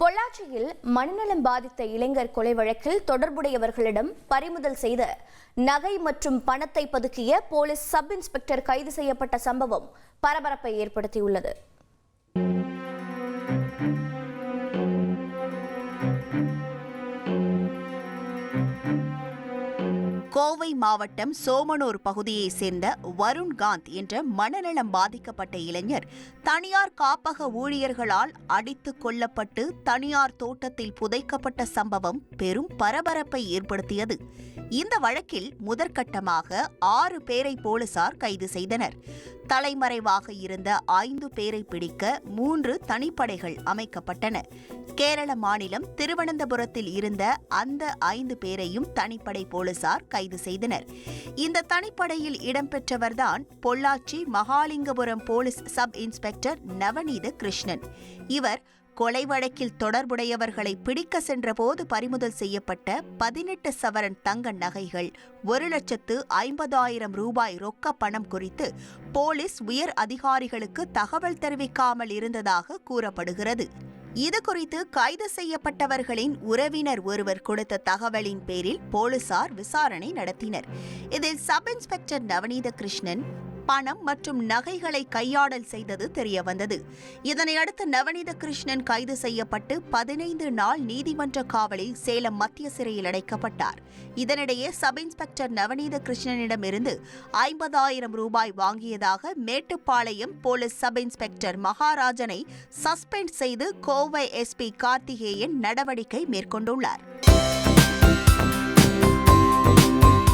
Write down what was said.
பொள்ளாச்சியில் மனநலம் பாதித்த இளைஞர் கொலை வழக்கில் தொடர்புடையவர்களிடம் பறிமுதல் செய்த நகை மற்றும் பணத்தை பதுக்கிய போலீஸ் சப் இன்ஸ்பெக்டர் கைது செய்யப்பட்ட சம்பவம் பரபரப்பை ஏற்படுத்தியுள்ளது. கோவை மாவட்டம் சோமனூர் பகுதியைச் சேர்ந்த வருண் காந்த் என்ற மனநலம் பாதிக்கப்பட்ட இளைஞர் தனியார் காப்பக ஊழியர்களால் அடித்துக் கொல்லப்பட்டு தனியார் தோட்டத்தில் புதைக்கப்பட்ட சம்பவம் பெரும் பரபரப்பை ஏற்படுத்தியது. இந்த வழக்கில் முதற்கட்டமாக ஆறு பேரை போலீசார் கைது செய்தனர். தலைமறைவாக இருந்த ஐந்து பேரை பிடிக்க மூன்று தனிப்படைகள் அமைக்கப்பட்டன. கேரள மாநிலம் திருவனந்தபுரத்தில் இருந்த அந்த ஐந்து பேரையும் தனிப்படை போலீசார் கைது செய்தனர். இந்த தனிப்படையில் இடம்பெற்றவர்தான் Pollachi Mahalingapuram police sub inspector Navaneetha Krishnan. இவர் கொலை வழக்கில் தொடர்புடையவர்களை பிடிக்க சென்றபோது பறிமுதல் செய்யப்பட்ட பதினெட்டு சவரன் தங்க நகைகள் ஒரு லட்சத்து ஐம்பதாயிரம் ரூபாய் ரொக்க பணம் குறித்து போலீஸ் உயர் அதிகாரிகளுக்கு தகவல் தெரிவிக்காமல் இருந்ததாக கூறப்படுகிறது. இது குறித்து கைது செய்யப்பட்டவர்களின் உறவினர் ஒருவர் கொடுத்த தகவலின் பேரில் போலீசார் விசாரணை நடத்தினர். இதில் சப் இன்ஸ்பெக்டர் நவநீத கிருஷ்ணன் பணம் மற்றும் நகைகளை கையாடல் செய்தது தெரியவந்தது. இதனையடுத்து நவநீத கிருஷ்ணன் கைது செய்யப்பட்டு பதினைந்து நாள் நீதிமன்ற காவலில் சேலம் மத்திய சிறையில் அடைக்கப்பட்டார். இதனிடையே சப் இன்ஸ்பெக்டர் நவநீத கிருஷ்ணனிடமிருந்து ஐம்பதாயிரம் ரூபாய் வாங்கியதாக மேட்டுப்பாளையம் போலீஸ் சப் இன்ஸ்பெக்டர் மகாராஜனை சஸ்பெண்ட் செய்து கோவை எஸ்பி கார்த்திகேயன் நடவடிக்கை மேற்கொண்டுள்ளார்.